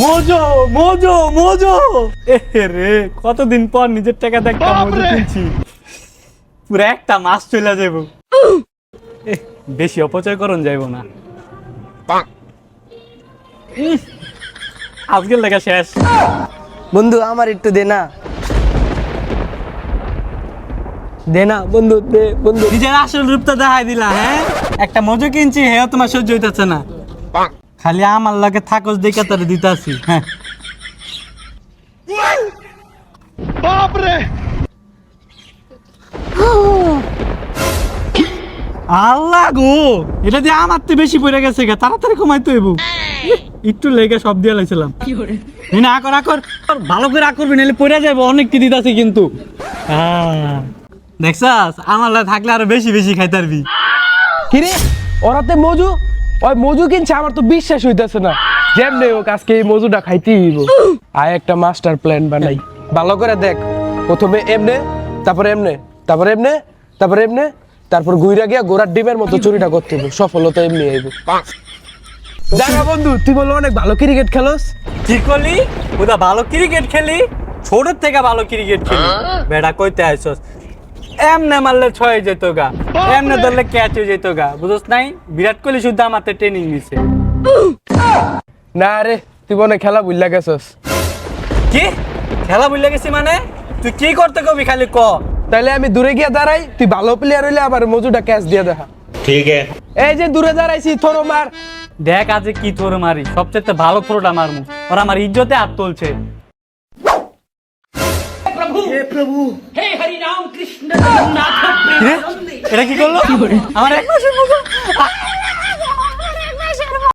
Mojo Mojo Mojo! এ রে কতদিন পর নিজের টাকা একটা মোজো কিনছি। পুরো একটা মাস চলে যাব বেশি অপচয় করুন যাইব না। আজকের লেখা শেষ। বন্ধু আমার একটু দে না। দে না বন্ধু দে বন্ধু। নিজের আসল রূপটা দেখাই দিলা হ্যাঁ? একটা মজো কিনছি হেও তোমার সহ্য হইতাছে না। খালি আমার লাগে থাকস দেখে তোর দিতাছি হ্যাঁ। আল্লাহ গো এটা দিয়ে আমার তো বেশি পড়ে গেছে গা তাড়াতাড়ি কমাইতে হইব একটু লেগে সব দিয়ে লাইছিলাম। না আকর আকর ভালো করে আকরবি নাহলে পড়ে যাবে অনেক কি দিতাছি কিন্তু। আহ, দেখছাস আমার লাগে থাকলে আরও বেশি বেশি খাইতারবি কিরে ওরাতে মজু? ওই মজু কিনছে আমার তো বিশ্বাস হইতেছে না। যেমনি হোক আজকে এই মজুটা খাইতেই হইব। আয় একটা মাস্টার প্ল্যান বানাই। ভালো করে দেখ। প্রথমে এমনে তারপর এমনে তারপর এমনে তারপর এমনে তারপর ঘুইরা গিয়া গোড়ার ডিমের মতো চুরিটা করতে হইব। সফলতা এমনি আইব দেখা বন্ধু তুই বলো অনেক ভালো ক্রিকেট খেলোস? কি করলি? ওটা ভালো ক্রিকেট খেলি? ছোট থেকে ভালো ক্রিকেট খেলি। বেড়া কইতে আইসস এমনে মারলে ছয় যেত গা এমনে ধরলে ক্যাচ হয়ে যেত গা বুঝোস নাই? বিরাট কোহলি শুদ্ধ আমার ট্রেনিং নিছে। না রে তুই বনে খেলা বুঝলা গেছস। কি? খেলা বুঝলা গেছি মানে? তুই কি করতে কবি খালি ক? তাহলে আমি দূরে গিয়ে দাঁড়াই তুই ভালো প্লেয়ার হইলে আবার মজুটা ক্যাচ দিয়ে দেখা। ঠিক আছে এই যে দূরে দাঁড়াইছি থর মার। দেখ আজ কি থর মারি সবচেয়ে ভালো থ্রোটা মারমু। আর আমার ইজ্জতে হাত তুলছে। প্রভু। হে প্রভু। হে হরি নাম রাম এটা কি করল? আমার এক মাসের